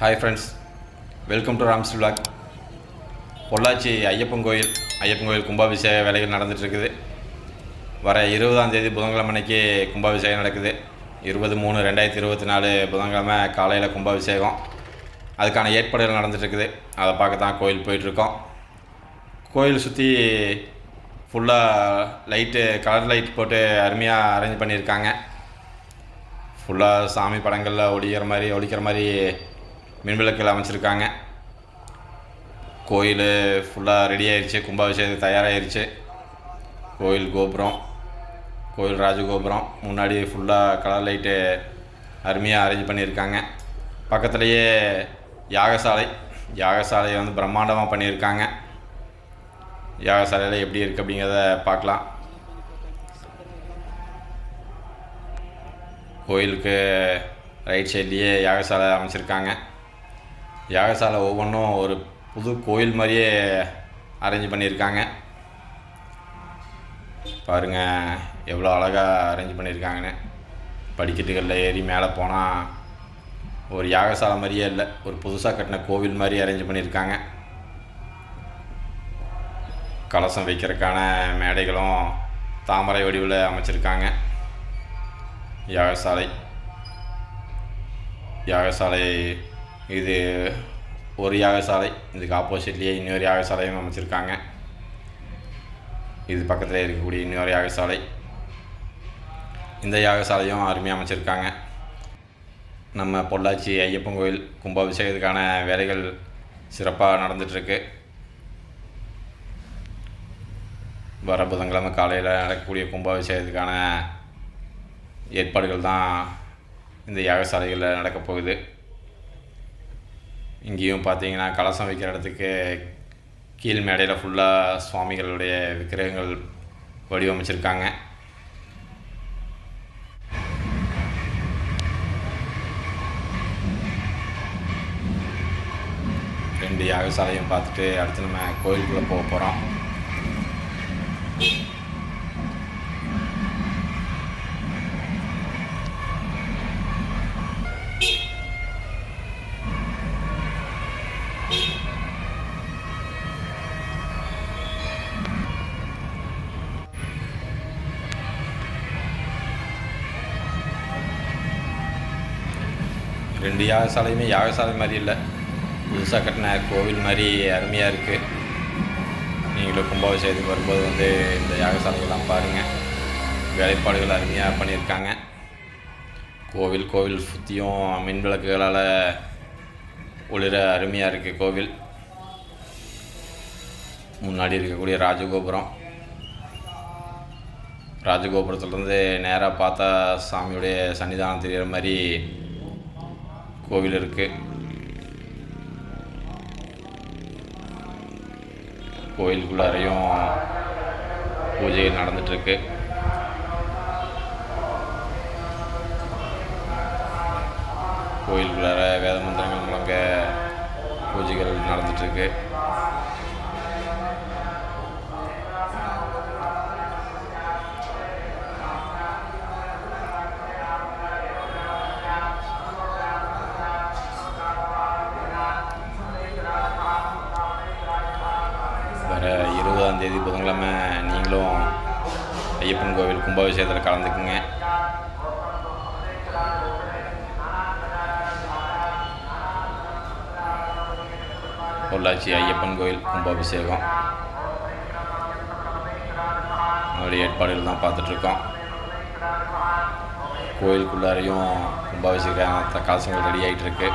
Hi friends welcome to Rams vlog Pollachi Ayyappan கோயில் ஐயப்பன் கோயில் கும்பாபிஷேக வேலைகள் நடந்துகிட்ருக்குது இருக்குது வர இருபதாம் தேதி புதன்கிழமை அன்னைக்கு கும்பாபிஷேகம் நடக்குது. இருபது மூணு ரெண்டாயிரத்தி இருபத்தி நாலு புதன்கிழமை காலையில் கும்பாபிஷேகம். அதுக்கான ஏற்பாடுகள் நடந்துகிட்ருக்குது இருக்குது அதை பார்க்க தான் கோயில் போயிட்டுருக்கோம். கோயில் சுற்றி ஃபுல்லாக லைட்டு கலர் லைட் போட்டு அருமையாக அரேஞ்ச் பண்ணியிருக்காங்க. ஃபுல்லாக சாமி படங்களில் ஒழிக்கிற மாதிரி ஒழிக்கிற மாதிரி மின்விளக்கில் அமைச்சிருக்காங்க. கோயில் ஃபுல்லாக ரெடி ஆயிடுச்சு கும்பாபிஷேகம் தயாராகிருச்சு கோயில் கோபுரம் கோயில் ராஜகோபுரம் முன்னாடி ஃபுல்லாக கலர் லைட்டு அருமையாக அரேஞ்ச் பண்ணியிருக்காங்க. பக்கத்துலேயே யாகசாலை யாகசாலையை வந்து பிரம்மாண்டமாக பண்ணியிருக்காங்க. யாகசாலையில் எப்படி இருக்குது அப்படிங்கிறத பார்க்கலாம். கோயிலுக்கு ரைட் சைட்லேயே யாகசாலை அமைச்சிருக்காங்க. யாகசாலை ஒவ்வொன்றும் ஒரு புது கோயில் மாதிரியே அரேஞ்ச் பண்ணியிருக்காங்க. பாருங்கள் எவ்வளோ அழகாக அரேஞ்ச் பண்ணியிருக்காங்கன்னு. படிக்கட்டுகளில் ஏறி மேலே போனால் ஒரு யாகசாலை மாதிரியே இல்லை ஒரு புதுசாக கட்டின கோவில் மாதிரி அரேஞ்ச் பண்ணியிருக்காங்க. கலசம் வைக்கிறதுக்கான மேடைகளும் தாமரை வடிவில் அமைச்சிருக்காங்க. யாகசாலை. யாகசாலை இது ஒரு யாகசாலை இதுக்கு ஆப்போசிட்லேயே இன்னொரு யாகசாலையும் அமைச்சிருக்காங்க. இது பக்கத்தில் இருக்கக்கூடிய இன்னொரு யாகசாலை. இந்த யாகசாலையும் அருமையாக அமைச்சிருக்காங்க. நம்ம பொள்ளாச்சி ஐயப்பன் கோயில் கும்பாபிஷேகத்துக்கான வேலைகள் சிறப்பாக நடந்துகிட்ருக்கு வர புதன்கிழமை காலையில் நடக்கக்கூடிய கும்பாபிஷேகத்துக்கான ஏற்பாடுகள் தான் இந்த யாகசாலைகளில் நடக்கப் போகுது இங்கேயும் பார்த்தீங்கன்னா கலசம் வைக்கிற இடத்துக்கு கீழ் மேடையில் ஃபுல்லாக சுவாமிகளுடைய விக்கிரகங்கள் வடிவமைச்சிருக்காங்க. ரெண்டு யாகசாலையும் பார்த்துட்டு அடுத்து நம்ம கோயிலுக்குள்ளே போக போகிறோம் ரெண்டு யாகசாலையுமே யாகசாலை மாதிரி இல்லை. புதுசாக கட்டின கோவில் மாதிரி அருமையாக இருக்குது நீங்களும் கும்பாபிஷேகத்துக்கு வரும்போது வந்து இந்த யாகசாலைகள்லாம் பாருங்கள் வேலைப்பாடுகள் அருமையாக பண்ணியிருக்காங்க. கோவில் கோவில் சுற்றியும் மின் விளக்குகளால் ஒளிர அருமையாக இருக்குது கோவில். முன்னாடி இருக்கக்கூடிய ராஜகோபுரம். ராஜகோபுரத்துலேருந்து நேராக பார்த்தா சாமியுடைய சன்னிதானம் தெரிகிற மாதிரி கோவில் இருக்குது கோயிலுக்குள்ளாரையும் பூஜை நடந்துகிட்ருக்கு கோயிலுக்குள்ளார வேத மந்திரங்கள் முழங்க பூஜைகள் நடந்துகிட்ருக்கு ஐயப்பன் கோவில் கும்பாபிஷேகத்தில் கலந்துக்குங்க. பொள்ளாச்சி ஐயப்பன் கோயில் கும்பாபிஷேகம். அதனுடைய ஏற்பாடுகள் தான் பார்த்துட்ருக்கோம். கோயிலுக்குள்ளாரையும் கும்பாபிஷேகம் கலசங்கள் ரெடி ஆகிட்டுருக்கு